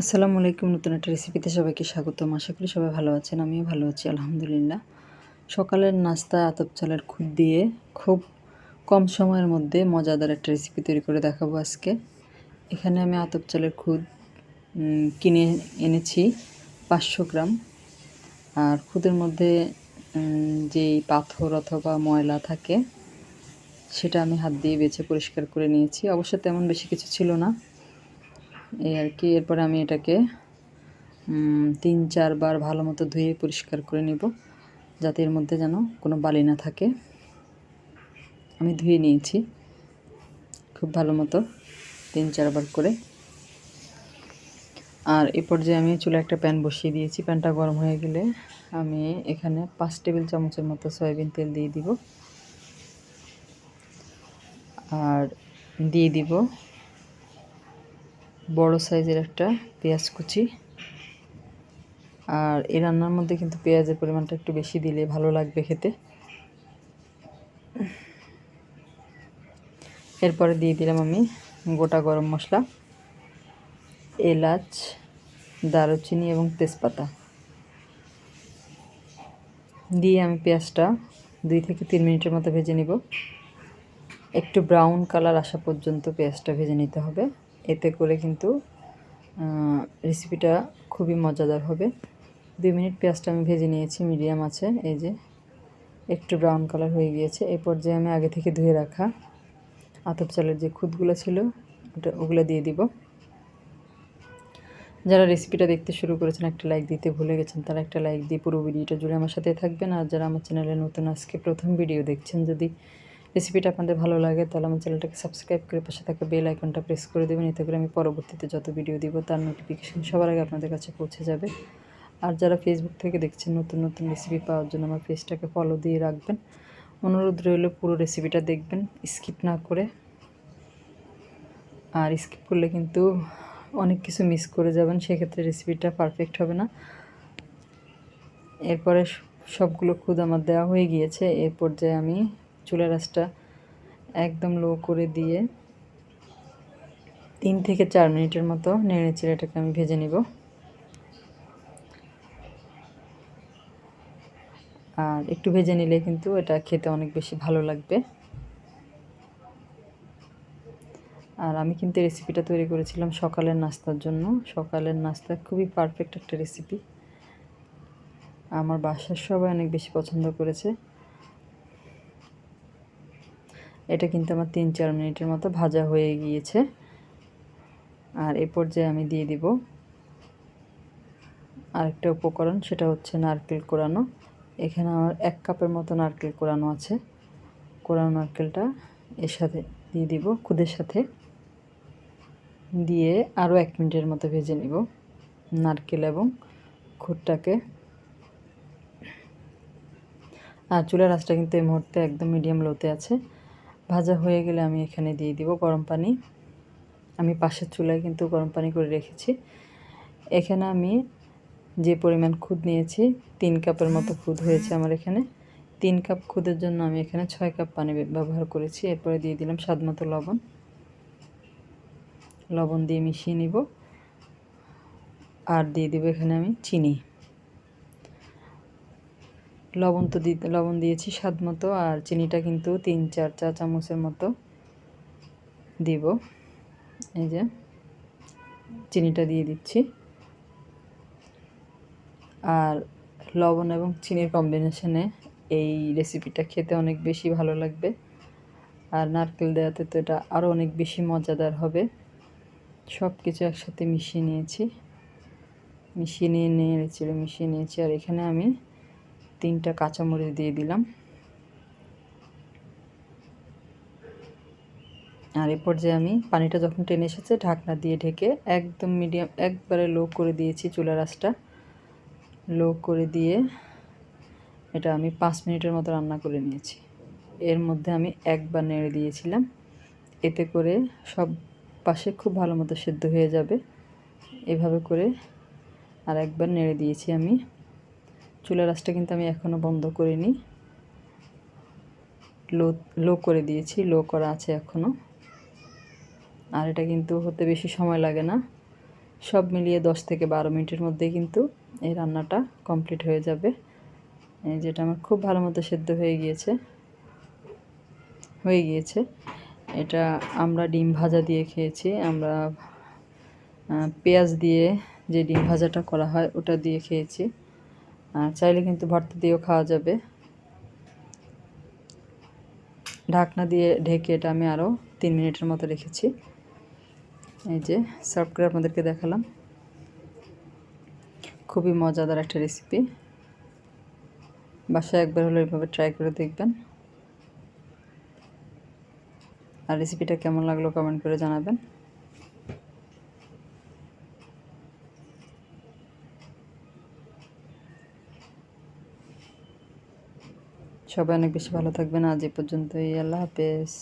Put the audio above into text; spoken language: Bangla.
আসসালামু আলাইকুম, নতুন একটা রেসিপিতে সবাইকে স্বাগতম। আশা করি সবাই ভালো আছেন, আমিও ভালো আছি, আলহামদুলিল্লাহ। সকালের নাস্তা, আতপ চালের খুদ দিয়ে খুব কম সময়ের মধ্যে মজাদার একটা রেসিপি তৈরি করে দেখাবো আজকে। এখানে আমি আতপ চালের খুদ কিনে এনেছি পাঁচশো গ্রাম। আর খুদের মধ্যে যেই পাথর অথবা ময়লা থাকে, সেটা আমি হাত দিয়ে বেছে পরিষ্কার করে নিয়েছি। অবশ্য তেমন বেশি কিছু ছিল না। এই আর কি, এরপর আমি এটাকে তিন, চারবার ভালো মতো ধুয়ে পরিষ্কার করে নেব, যাতে এর মধ্যে যেন কোনো বালি না থাকে। আমি ধুয়ে নিয়েছি, খুব ভালো মতো, তিন, চারবার করে। আর এ পর্যায়ে আমি চুলে একটা প্যান বসিয়ে দিয়েছি। প্যানটা গরম হয়ে গেলে আমি এখানে পাঁচ টেবিল চামচের মতো সয়াবিন তেল দিয়ে দিব। আর দিয়ে দিব বড় সাইজের একটা পেঁয়াজ কুচি। আর এই রান্নার মধ্যে কিন্তু পেঁয়াজের পরিমাণটা একটু বেশি দিলে ভালো লাগবে খেতে। এরপরে দিয়ে দিলাম আমি গোটা গরম মশলা, এলাচ, দারুচিনি এবং তেজপাতা। দিয়ে আমি পেঁয়াজটা দুই থেকে তিন মিনিটের মতো ভেজে নিব। একটু ব্রাউন কালার আসা পর্যন্ত পেঁয়াজটা ভেজে নিতে হবে। এতে করে কিন্তু রেসিপিটা খুবই মজাদার হবে। দুই মিনিট পেঁয়াজটা আমি ভেজে নিয়েছি মিডিয়াম আছে, এই যে একটু ব্রাউন কালার হয়ে গিয়েছে। এই পর্যায়ে আমি আগে থেকে ধুয়ে রাখা আতপ চালের যে খুদগুলো ছিল, ওটা, ওগুলো দিয়ে দিব। যারা রেসিপিটা দেখতে শুরু করেছেন, একটা লাইক দিতে ভুলে গেছেন, তারা একটা লাইক দিয়ে পুরো ভিডিওটা জুড়ে আমার সাথে থাকবেন। আর যারা আমার চ্যানেলে নতুন, আজকে প্রথম ভিডিও দেখছেন, যদি রেসিপিটা আপনাদের ভালো লাগে, তাহলে আমার চ্যানেলটাকে সাবস্ক্রাইব করে পাশে থাকা বেল আইকনটা প্রেস করে দেবেন, এতে করে আমি পরবর্তীতে যত ভিডিও দিব তার নোটিফিকেশান সবার আগে আপনাদের কাছে পৌঁছে যাবে। আর যারা ফেসবুক থেকে দেখছেন, নতুন নতুন রেসিপি পাওয়ার জন্য আমার পেজটাকে ফলো দিয়ে রাখবেন। অনুরোধ রইল পুরো রেসিপিটা দেখবেন স্কিপ না করে। আর স্কিপ করলে কিন্তু অনেক কিছু মিস করে যাবেন, সেক্ষেত্রে রেসিপিটা পারফেক্ট হবে না। এরপরে সবগুলো খুদ আমার দেওয়া হয়ে গিয়েছে এর পর্যায়ে আমি চুলের আঁচটা একদম লো করে দিয়ে তিন থেকে চার মিনিটের মতো নেড়ে চিড়েটাকে আমি ভেজে নিব। আর একটু ভেজে নিলে কিন্তু এটা খেতে অনেক বেশি ভালো লাগবে। আর আমি কিন্তু রেসিপিটা তৈরি করেছিলাম সকালের নাস্তার জন্য। সকালের নাস্তা খুবই পারফেক্ট একটা রেসিপি আমার বাসার সবাই অনেক বেশি পছন্দ করেছে। এটা কিন্তু আমার তিন চার মিনিটের মতো ভাজা হয়ে গিয়েছে। আর এ পর্যায়ে আমি দিয়ে দিব আরেকটা উপকরণ, সেটা হচ্ছে নারকেল কোরানো। এখানে আমার এক কাপের মতো নারকেল কোরানো আছে। কোরানো নারকেলটা এর সাথে দিয়ে দিব খুদের সাথে। দিয়ে আরও এক মিনিটের মতো ভেজে নিব নারকেল এবং খুদটাকে। আর চুলার আঁচটা কিন্তু এই মুহূর্তে একদম মিডিয়াম লোতে আছে। ভাজা হয়ে গেলে আমি এখানে দিয়ে দিব গরম পানি। আমি পাশের চুলায় কিন্তু গরম পানি করে রেখেছি। এখানে আমি যে পরিমাণ খুদ নিয়েছি, তিন কাপের মতো খুদ হয়েছে আমার এখানে। তিন কাপ খুদের জন্য আমি এখানে ছয় কাপ পানি ব্যবহার করেছি। এরপরে দিয়ে দিলাম স্বাদ মতো লবণ। লবণ দিয়ে মিশিয়ে নিব। আর দিয়ে দিব এখানে আমি চিনি। লবণ তো দিতে লবণ দিয়েছি স্বাদ মতো, আর চিনিটা কিন্তু তিন, চার চা চামচের মতো দিব। এই যে চিনিটা দিয়ে দিচ্ছি। আর লবণ এবং চিনির কম্বিনেশনে এই রেসিপিটা খেতে অনেক বেশি ভালো লাগবে। আর নারকেল দেওয়াতে তো এটা আরও অনেক বেশি মজাদার হবে। সব কিছু একসাথে মিশিয়ে নিয়েছি। মিশিয়ে নিয়ে নিয়ে চেড়ে মিশিয়ে নিয়েছি। আর এখানে আমি তিনটা কাঁচামরিচ দিয়ে দিলাম। আর এ পর্যায়ে আমি পানিটা যখন টেনে এসেছে, ঢাকনা দিয়ে ঢেকে একদম মিডিয়াম একবারে লো করে দিয়েছি চুলার আঁচটা। লো করে দিয়ে এটা আমি পাঁচ মিনিটের মতো রান্না করে নিয়েছি। এর মধ্যে আমি একবার নেড়ে দিয়েছিলাম। এতে করে সব পাশে খুব ভালো মতো সেদ্ধ হয়ে যাবে। এভাবে করে আর একবার নেড়ে দিয়েছি আমি। চুলার আঁচটা কিন্তু আমি এখনও বন্ধ করিনি। লো লো করে দিয়েছি, লো করা আছে এখনও আর এটা কিন্তু হতে বেশি সময় লাগে না। সব মিলিয়ে দশ থেকে বারো মিনিটের মধ্যে কিন্তু এই রান্নাটা কমপ্লিট হয়ে যাবে। এই যেটা আমার খুব ভালো মতো সেদ্ধ হয়ে গিয়েছে। হয়ে গিয়েছে। এটা আমরা ডিম ভাজা দিয়ে খেয়েছি। আমরা পেঁয়াজ দিয়ে যে ডিম ভাজাটা করা হয় ওটা দিয়ে খেয়েছি। চাইলে কিন্তু ভর্তা দিয়েও খাওয়া যাবে। ঢাকনা দিয়ে ঢেকে এটা আমি আরও তিন মিনিটের মতো রেখেছি। এই যে সার্ভ করে আপনাদেরকে দেখালাম। খুবই মজাদার একটা রেসিপি। বাসায় একবার হলো এভাবে ট্রাই করে দেখবেন। আর রেসিপিটা কেমন লাগল কমেন্ট করে জানাবেন। সবাই অনেক বেশি ভালো থাকবেন। আজ এ পর্যন্তই। আল্লাহ হাফেজ।